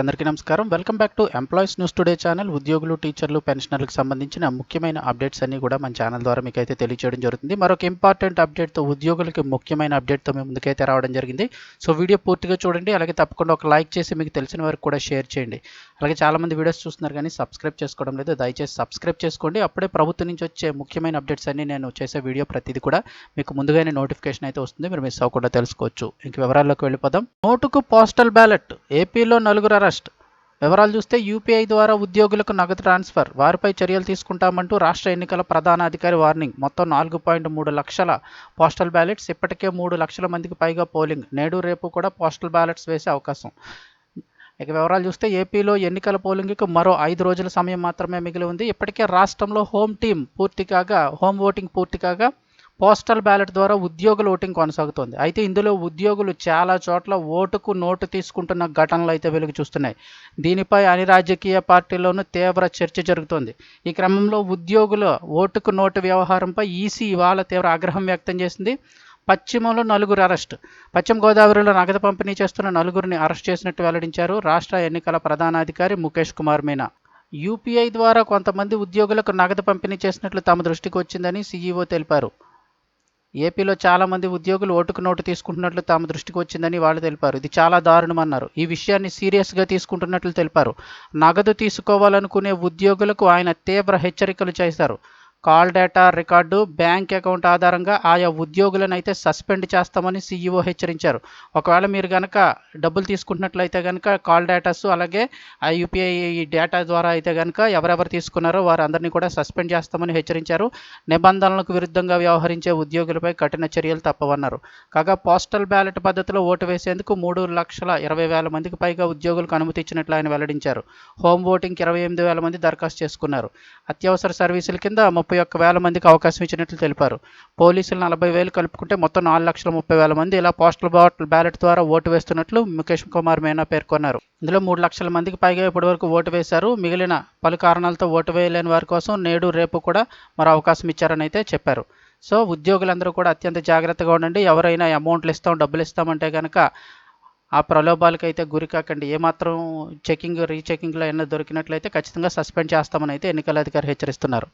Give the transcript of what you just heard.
అందరికీ నమస్కారం. Welcome back to employees news today channel ఉద్యోగులు టీచర్లు పెన్షనర్లకు సంబంధించిన ముఖ్యమైన అప్డేట్స్ అన్ని కూడా మన ఛానల్ ద్వారా మీకు అయితే తెలియజేయడం జరుగుతుంది. మరొక ఇంపార్టెంట్ అప్డేట్తో ఉద్యోగులకి ముఖ్యమైన అప్డేట్తో మేము ముందుకైతే రావడం జరిగింది. సో వీడియో పూర్తిగా చూడండి. అలాగే తప్పకుండా ఒక లైక్ చేసి మీకు తెలిసిన వారికి కూడా షేర్ చేయండి. అలాగే చాలామంది వీడియోస్ చూస్తున్నారు కానీ సబ్స్క్రైబ్ చేసుకోవడం లేదు. దయచేసి సబ్స్క్రైబ్ చేసుకోండి. అప్పుడే ప్రభుత్వం నుంచి వచ్చే ముఖ్యమైన అప్డేట్స్ అన్ని నేను చేసే వీడియో ప్రతిదీ కూడా మీకు ముందుగానే నోటిఫికేషన్ అయితే వస్తుంది. మీరు మిస్ అవ్వకుండా తెలుసుకోవచ్చు. ఇంక వివరాల్లోకి వెళ్ళిపోదాం. నోటుకు పోస్టల్ బ్యాలెట్ ఏపీలో నలుగురు ట్రస్ట్. వివరాలు చూస్తే యూపీఐ ద్వారా ఉద్యోగులకు నగదు ట్రాన్స్ఫర్. వారిపై చర్యలు తీసుకుంటామంటూ రాష్ట్ర ఎన్నికల ప్రధాన అధికారి వార్నింగ్. మొత్తం నాలుగు పాయింట్ మూడు లక్షల పోస్టల్ బ్యాలెట్స్. ఇప్పటికే మూడు లక్షల మందికి పైగా పోలింగ్. నేడు రేపు కూడా పోస్టల్ బ్యాలెట్స్ వేసే అవకాశం. ఇక వివరాలు చూస్తే ఏపీలో ఎన్నికల పోలింగ్కు మరో ఐదు రోజుల సమయం మాత్రమే మిగిలి ఉంది. ఇప్పటికే రాష్ట్రంలో హోమ్ టీం పూర్తి కాగా హోమ్ ఓటింగ్ పూర్తి కాగా పోస్టల్ బ్యాలెట్ ద్వారా ఉద్యోగుల ఓటింగ్ కొనసాగుతోంది. అయితే ఇందులో ఉద్యోగులు చాలా చోట్ల ఓటుకు నోటు తీసుకుంటున్న ఘటనలు అయితే వెలుగు చూస్తున్నాయి. దీనిపై అన్ని రాజకీయ పార్టీల్లోనూ తీవ్ర చర్చ జరుగుతోంది. ఈ క్రమంలో ఉద్యోగుల ఓటుకు నోటు వ్యవహారంపై ఈసీ ఇవాళ తీవ్ర ఆగ్రహం వ్యక్తం చేసింది. పశ్చిమలో నలుగురు అరెస్ట్. పశ్చిమ గోదావరిలో నగదు పంపిణీ చేస్తున్న నలుగురిని అరెస్ట్ చేసినట్టు వెల్లడించారు రాష్ట్ర ఎన్నికల ప్రధానాధికారి ముఖేష్ కుమార్ మీనా. యూపీఐ ద్వారా కొంతమంది ఉద్యోగులకు నగదు పంపిణీ చేసినట్లు తమ దృష్టికి వచ్చిందని సీఈఓ తెలిపారు. ఏపీలో చాలా మంది ఉద్యోగులు ఓటుకు నోటు తీసుకుంటున్నట్లు తమ దృష్టికి వచ్చిందని వాళ్ళు తెలిపారు. ఇది చాలా దారుణమన్నారు ఈ విషయాన్ని సీరియస్గా తీసుకుంటున్నట్లు తెలిపారు. నగదు తీసుకోవాలనుకునే ఉద్యోగులకు ఆయన తీవ్ర హెచ్చరికలు చేశారు. Call data record bank account ఆధారంగా ఆయా ఉద్యోగులను అయితే సస్పెండ్ చేస్తామని సీఈఓ హెచ్చరించారు. ఒకవేళ మీరు కనుక డబ్బులు తీసుకుంటున్నట్లయితే కనుక కాల్ డేటాస్ అలాగే ఆ యూపీఐ డేటా ద్వారా అయితే కనుక ఎవరెవరు తీసుకున్నారో వారందరినీ కూడా సస్పెండ్ చేస్తామని హెచ్చరించారు. నిబంధనలకు విరుద్ధంగా వ్యవహరించే ఉద్యోగులపై కఠిన చర్యలు తప్పవన్నారు. కాగా పోస్టల్ బ్యాలెట్ పద్ధతిలో ఓటు వేసేందుకు మూడు లక్షల ఇరవై వేల మందికి పైగా ఉద్యోగులకు అనుమతి ఇచ్చినట్లు ఆయన వెల్లడించారు. హోమ్ ఓటింగ్కి ఇరవై ఎనిమిది వేల మంది దరఖాస్తు చేసుకున్నారు. అత్యవసర సర్వీసుల కింద ముప్పై ఒక్క వేల మందికి అవకాశం ఇచ్చినట్లు తెలిపారు. పోలీసులు నలభై వేలు కలుపుకుంటే మొత్తం నాలుగు లక్షల ముప్పై వేల మంది ఇలా పోస్టల్ బ్యాలెట్ ద్వారా ఓటు వేస్తున్నట్లు ముఖేష్ కుమార్ మీనా పేర్కొన్నారు. ఇందులో మూడు లక్షల మందికి పైగా ఇప్పటివరకు ఓటు వేశారు. మిగిలిన పలు కారణాలతో ఓటు వేయలేని వారి కోసం నేడు రేపు కూడా మరో అవకాశం ఇచ్చారని అయితే చెప్పారు. సో ఉద్యోగులందరూ కూడా అత్యంత జాగ్రత్తగా ఉండండి. ఎవరైనా అమౌంట్లు ఇస్తాం డబ్బులు ఇస్తామంటే కనుక ఆ ప్రలోభాలకు అయితే గురి కాకండి. ఏమాత్రం చెకింగ్ రీచెకింగ్లో ఏమైనా దొరికినట్లయితే ఖచ్చితంగా సస్పెండ్ చేస్తామని అయితే ఎన్నికల అధికారి హెచ్చరిస్తున్నారు.